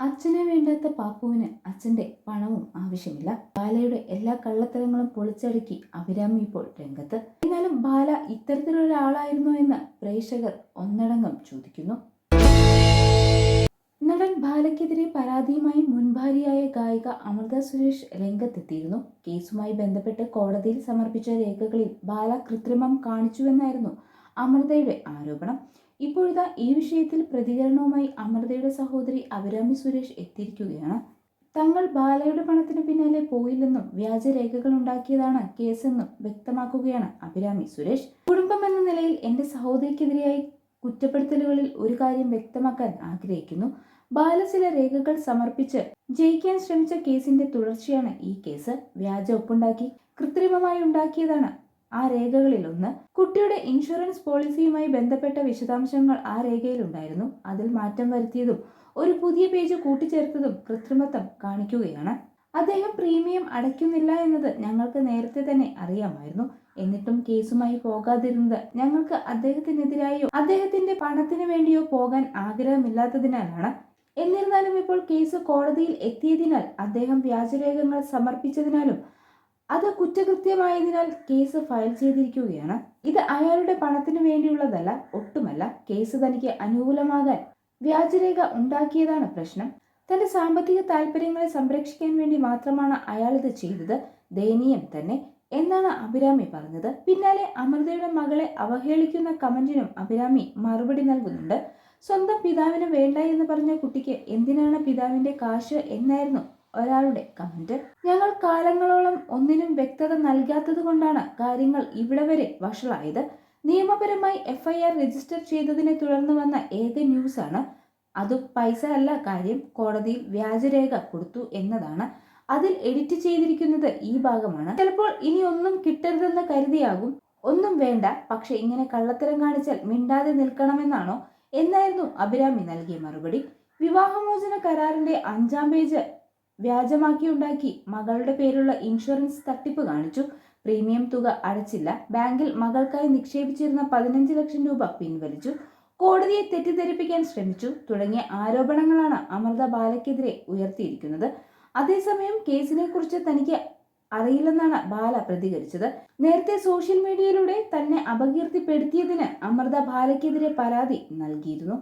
അച്ഛനെ വേണ്ടാത്ത പാപ്പുവിന് അച്ഛന്റെ പണവും ആവശ്യമില്ല. ബാലയുടെ എല്ലാ കള്ളത്തരങ്ങളും പൊളിച്ചടുക്കി അഭിരാമി ഇപ്പോൾ രംഗത്ത്. എന്നാലും ബാല ഇത്തരത്തിലൊരാളായിരുന്നോ എന്ന് പ്രേക്ഷകർ ഒന്നടങ്കം ചോദിക്കുന്നു. നടൻ ബാലയ്ക്കെതിരെ പരാതിയുമായി മുൻഭാര്യയായ ഗായിക അമൃത സുരേഷ് രംഗത്തെത്തിയിരുന്നു. കേസുമായി ബന്ധപ്പെട്ട് കോടതിയിൽ സമർപ്പിച്ച രേഖകളിൽ ബാല കൃത്രിമം കാണിച്ചുവെന്നായിരുന്നു അമൃതയുടെ ആരോപണം. ഇപ്പോഴിതാ ഈ വിഷയത്തിൽ പ്രതികരണവുമായി അമൃതയുടെ സഹോദരി അഭിരാമി സുരേഷ് എത്തിയിരിക്കുകയാണ്. തങ്ങൾ ബാലയുടെ പണത്തിന് പിന്നാലെ പോയില്ലെന്നും വ്യാജരേഖകൾ ഉണ്ടാക്കിയതാണ് കേസെന്നും വ്യക്തമാക്കുകയാണ് അഭിരാമി സുരേഷ്. കുടുംബം എന്ന നിലയിൽ എന്റെ സഹോദരിക്കെതിരെയായി കുറ്റപ്പെടുത്തലുകളിൽ ഒരു കാര്യം വ്യക്തമാക്കാൻ ആഗ്രഹിക്കുന്നു. ബാല ചില രേഖകൾ സമർപ്പിച്ച് ജയിക്കാൻ ശ്രമിച്ച കേസിന്റെ തുടർച്ചയാണ് ഈ കേസ്. വ്യാജ ഒപ്പുണ്ടാക്കി കൃത്രിമമായി ഉണ്ടാക്കിയതാണ് ആ രേഖകളിൽ ഒന്ന് കുട്ടിയുടെ ഇൻഷുറൻസ് പോളിസിയുമായി ബന്ധപ്പെട്ട വിശദാംശങ്ങൾ ആ രേഖയിൽ ഉണ്ടായിരുന്നു അതിൽ മാറ്റം വരുത്തിയതും ഒരു പുതിയ പേജ് കൂട്ടിച്ചേർത്തതും കൃത്രിമത്വം കാണിക്കുകയാണ്. അദ്ദേഹം പ്രീമിയം അടയ്ക്കുന്നില്ല എന്നത് ഞങ്ങൾക്ക് നേരത്തെ തന്നെ അറിയാമായിരുന്നു. എന്നിട്ടും കേസുമായി പോകാതിരുന്നത് ഞങ്ങൾക്ക് അദ്ദേഹത്തിനെതിരായോ അദ്ദേഹത്തിന്റെ പണത്തിന് വേണ്ടിയോ പോകാൻ ആഗ്രഹമില്ലാത്തതിനാലാണ്. എന്നിരുന്നാലും ഇപ്പോൾ കേസ് കോടതിയിൽ എത്തിയതിനാൽ അദ്ദേഹം വ്യാജരേഖകൾ സമർപ്പിച്ചതിനാലും അത് കുറ്റകൃത്യമായതിനാൽ കേസ് ഫയൽ ചെയ്തിരിക്കുകയാണ്. ഇത് അയാളുടെ പണത്തിനു വേണ്ടിയുള്ളതല്ല ഒട്ടുമല്ല. കേസ് തനിക്ക് അനുകൂലമാകാൻ വ്യാജരേഖ ഉണ്ടാക്കിയതാണ് പ്രശ്നം. തന്റെ സാമ്പത്തിക താല്പര്യങ്ങളെ സംരക്ഷിക്കാൻ വേണ്ടി മാത്രമാണ് അയാൾ ഇത് ചെയ്തത്. ദയനീയം തന്നെ എന്നാണ് അഭിരാമി പറഞ്ഞത്. പിന്നാലെ അമൃതയുടെ മകളെ അവഹേളിക്കുന്ന കമന്റിനും അഭിരാമി മറുപടി നൽകുന്നുണ്ട്. സ്വന്തം പിതാവിന് വേണ്ട എന്ന് പറഞ്ഞ കുട്ടിക്ക് എന്തിനാണ് പിതാവിന്റെ കാശ് എന്നായിരുന്നു ഒരാളുടെ കമന്റ്. ഞങ്ങൾ കാലങ്ങളോളം ഒന്നിനും വ്യക്തത നൽകാത്തത് കൊണ്ടാണ് കാര്യങ്ങൾ ഇവിടെ വരെ വഷളായത്. നിയമപരമായി എഫ്ഐആർ രജിസ്റ്റർ ചെയ്തതിനെ തുടർന്ന് വന്ന ഏക ആണ്? അത് പൈസ അല്ല കാര്യം. കോടതിയിൽ വ്യാജരേഖ കൊടുത്തു എന്നതാണ്. അതിൽ എഡിറ്റ് ചെയ്തിരിക്കുന്നത് ഈ ഭാഗമാണ്. ചിലപ്പോൾ ഇനി ഒന്നും കിട്ടരുതെന്ന് കരുതിയാകും. ഒന്നും വേണ്ട. പക്ഷെ ഇങ്ങനെ കള്ളത്തരം കാണിച്ചാൽ മിണ്ടാതെ നിൽക്കണമെന്നാണോ? എന്നായിരുന്നു അഭിരാമി നൽകിയ മറുപടി. വിവാഹമോചന കരാറിന്റെ അഞ്ചാം പേജ് വ്യാജമാക്കി ഉണ്ടാക്കി മകളുടെ പേരുള്ള ഇൻഷുറൻസ് തട്ടിപ്പ് കാണിച്ചു. പ്രീമിയം തുക അടച്ചില്ല. ബാങ്കിൽ മകൾക്കായി നിക്ഷേപിച്ചിരുന്ന പതിനഞ്ച് ലക്ഷം രൂപ പിൻവലിച്ചു. കോടതിയെ തെറ്റിദ്ധരിപ്പിക്കാൻ ശ്രമിച്ചു. തുടങ്ങിയ ആരോപണങ്ങളാണ് അമൃത ബാലയ്ക്കെതിരെ ഉയർത്തിയിരിക്കുന്നത്. അതേസമയം കേസിനെ കുറിച്ച് തനിക്ക് അറിയില്ലെന്നാണ് ബാല പ്രതികരിച്ചത്. നേരത്തെ സോഷ്യൽ മീഡിയയിലൂടെ തന്നെ അപകീർത്തിപ്പെടുത്തിയതിന് അമൃത ബാലയ്ക്കെതിരെ പരാതി നൽകിയിരുന്നു.